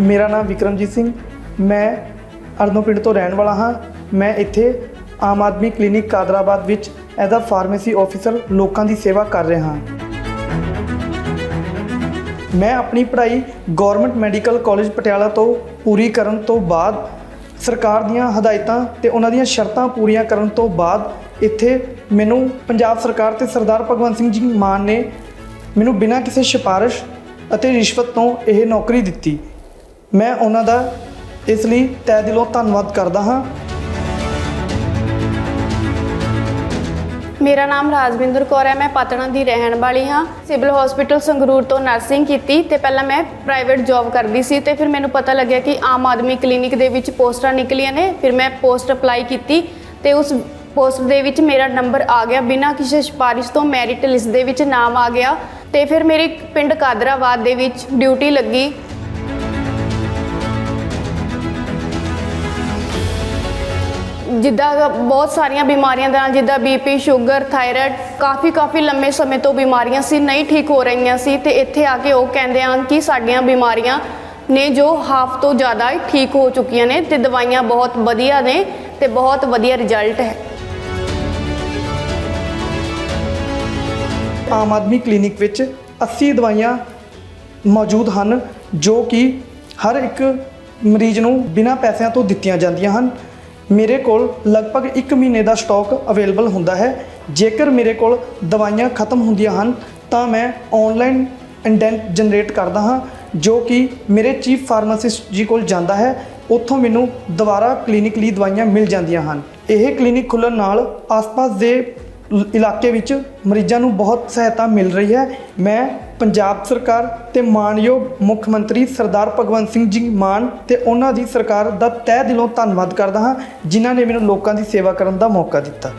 ਮੇਰਾ ਨਾਮ ਵਿਕਰਮਜੀਤ ਸਿੰਘ। ਮੈਂ ਅਰਨੋ ਪਿੰਡ ਤੋਂ ਰਹਿਣ ਵਾਲਾ ਹਾਂ। ਮੈਂ ਇੱਥੇ ਆਮ ਆਦਮੀ ਕਲੀਨਿਕ ਕਾਦਰਾਬਾਦ ਵਿੱਚ ਐਜ਼ ਅ ਫਾਰਮੇਸੀ ਆਫੀਸਰ ਲੋਕਾਂ ਦੀ ਸੇਵਾ ਕਰ ਰਿਹਾ ਹਾਂ। ਮੈਂ ਆਪਣੀ ਪੜ੍ਹਾਈ ਗਵਰਨਮੈਂਟ ਮੈਡੀਕਲ ਕਾਲਜ ਪਟਿਆਲਾ ਤੋਂ ਪੂਰੀ ਕਰਨ ਤੋਂ ਬਾਅਦ ਸਰਕਾਰ ਦੀਆਂ ਹਦਾਇਤਾਂ ਤੇ ਉਹਨਾਂ ਦੀਆਂ ਸ਼ਰਤਾਂ ਪੂਰੀਆਂ ਕਰਨ ਤੋਂ ਬਾਅਦ ਇੱਥੇ ਮੈਨੂੰ ਪੰਜਾਬ ਸਰਕਾਰ ਤੇ ਸਰਦਾਰ ਭਗਵੰਤ ਸਿੰਘ ਜੀ ਮਾਨ ਨੇ ਮੈਨੂੰ ਬਿਨਾਂ ਕਿਸੇ ਸਿਫਾਰਿਸ਼ ਅਤੇ ਰਿਸ਼ਵਤ ਤੋਂ ਇਹ ਨੌਕਰੀ ਦਿੱਤੀ। ਮੈਂ ਉਹਨਾਂ ਦਾ ਇਸ ਲਈ ਤਹਿ ਦਿਲੋਂ ਧੰਨਵਾਦ ਕਰਦਾ ਹਾਂ। ਮੇਰਾ ਨਾਮ ਰਾਜਵਿੰਦਰ ਕੌਰ ਹੈ, ਮੈਂ ਪਾਤਣਾ ਦੀ ਰਹਿਣ ਵਾਲੀ ਹਾਂ। ਸਿਵਲ ਹਸਪੀਟਲ ਸੰਗਰੂਰ ਤੋਂ ਨਰਸਿੰਗ ਕੀਤੀ ਤੇ ਪਹਿਲਾਂ ਮੈਂ ਪ੍ਰਾਈਵੇਟ ਜੌਬ ਕਰਦੀ ਸੀ ਤੇ ਫਿਰ ਮੈਨੂੰ ਪਤਾ ਲੱਗਿਆ ਕਿ ਆਮ ਆਦਮੀ ਕਲੀਨਿਕ ਦੇ ਵਿੱਚ ਪੋਸਟਾਂ ਨਿਕਲੀਆਂ ਨੇ। ਫਿਰ ਮੈਂ ਪੋਸਟ ਅਪਲਾਈ ਕੀਤੀ ਤੇ ਉਸ ਪੋਸਟ ਦੇ ਵਿੱਚ ਮੇਰਾ ਨੰਬਰ ਆ ਗਿਆ। ਬਿਨਾਂ ਕਿਸੇ ਸਿਫਾਰਿਸ਼ ਤੋਂ ਮੈਰਿਟ ਲਿਸਟ ਦੇ ਵਿੱਚ ਨਾਮ ਆ ਗਿਆ ਤੇ ਫਿਰ ਮੇਰੇ ਪਿੰਡ ਕਾਦਰਾਬਾਦ ਦੇ ਵਿੱਚ ਡਿਊਟੀ ਲੱਗੀ। ਜਿੱਦਾਂ ਬਹੁਤ ਸਾਰੀਆਂ ਬਿਮਾਰੀਆਂ ਦੇ ਨਾਲ, ਜਿੱਦਾਂ ਬੀਪੀ ਸ਼ੂਗਰ ਥਾਇਰਾਇਡ ਕਾਫੀ ਕਾਫੀ ਲੰਮੇ ਸਮੇਂ ਤੋਂ ਬਿਮਾਰੀਆਂ ਸੀ, ਨਹੀਂ ਠੀਕ ਹੋ ਰਹੀਆਂ ਸੀ ਤੇ ਇੱਥੇ ਆ ਕੇ ਉਹ ਕਹਿੰਦੇ ਹਨ ਕਿ ਸਾਡੀਆਂ ਬਿਮਾਰੀਆਂ ਨੇ ਜੋ ਹਾਫ ਤੋਂ ਜ਼ਿਆਦਾ ਠੀਕ ਹੋ ਚੁੱਕੀਆਂ ਨੇ ਤੇ ਦਵਾਈਆਂ ਬਹੁਤ ਵਧੀਆ ਨੇ ਤੇ ਬਹੁਤ ਵਧੀਆ ਰਿਜ਼ਲਟ ਹੈ। ਆਮ ਆਦਮੀ ਕਲੀਨਿਕ ਵਿੱਚ 80 ਦਵਾਈਆਂ ਮੌਜੂਦ ਹਨ ਜੋ ਕਿ ਹਰ ਇੱਕ ਮਰੀਜ਼ ਨੂੰ ਬਿਨਾਂ ਪੈਸਿਆਂ ਤੋਂ ਦਿੱਤੀਆਂ ਜਾਂਦੀਆਂ ਹਨ। ਮੇਰੇ ਕੋਲ ਲਗਭਗ 1 ਮਹੀਨੇ ਦਾ ਸਟਾਕ ਅਵੇਲੇਬਲ ਹੁੰਦਾ ਹੈ। ਜੇਕਰ ਮੇਰੇ ਕੋਲ ਦਵਾਈਆਂ ਖਤਮ ਹੁੰਦੀਆਂ ਹਨ, ਤਾਂ ਮੈਂ ਆਨਲਾਈਨ ਇੰਡੈਂਟ ਜਨਰੇਟ ਕਰਦਾ ਹਾਂ, ਜੋ ਕਿ ਮੇਰੇ ਚੀਫ ਫਾਰਮਾਸਿਸਟ ਜੀ ਕੋਲ ਜਾਂਦਾ ਹੈ। ਉੱਥੋਂ ਮੈਨੂੰ ਦੁਬਾਰਾ ਕਲੀਨਿਕ ਲਈ ਦਵਾਈਆਂ ਮਿਲ ਜਾਂਦੀਆਂ ਹਨ। ਇਹ ਕਲੀਨਿਕ ਖੁੱਲ੍ਹਣ ਨਾਲ ਆਸ-ਪਾਸ ਦੇ ਇਲਾਕੇ ਵਿੱਚ ਮਰੀਜ਼ਾਂ ਨੂੰ ਬਹੁਤ ਸਹਾਇਤਾ ਮਿਲ ਰਹੀ ਹੈ। ਮੈਂ ਪੰਜਾਬ ਸਰਕਾਰ ਤੇ ਮਾਨਯੋਗ ਮੁੱਖ ਮੰਤਰੀ ਸਰਦਾਰ ਭਗਵੰਤ ਸਿੰਘ ਜੀ ਮਾਨ ਤੇ ਉਹਨਾਂ ਦੀ ਸਰਕਾਰ ਦਾ ਤਹਿ ਦਿਲੋਂ ਧੰਨਵਾਦ ਕਰਦਾ ਹਾਂ, ਜਿਨ੍ਹਾਂ ਨੇ ਮੈਨੂੰ ਲੋਕਾਂ ਦੀ ਸੇਵਾ ਕਰਨ ਦਾ ਮੌਕਾ ਦਿੱਤਾ।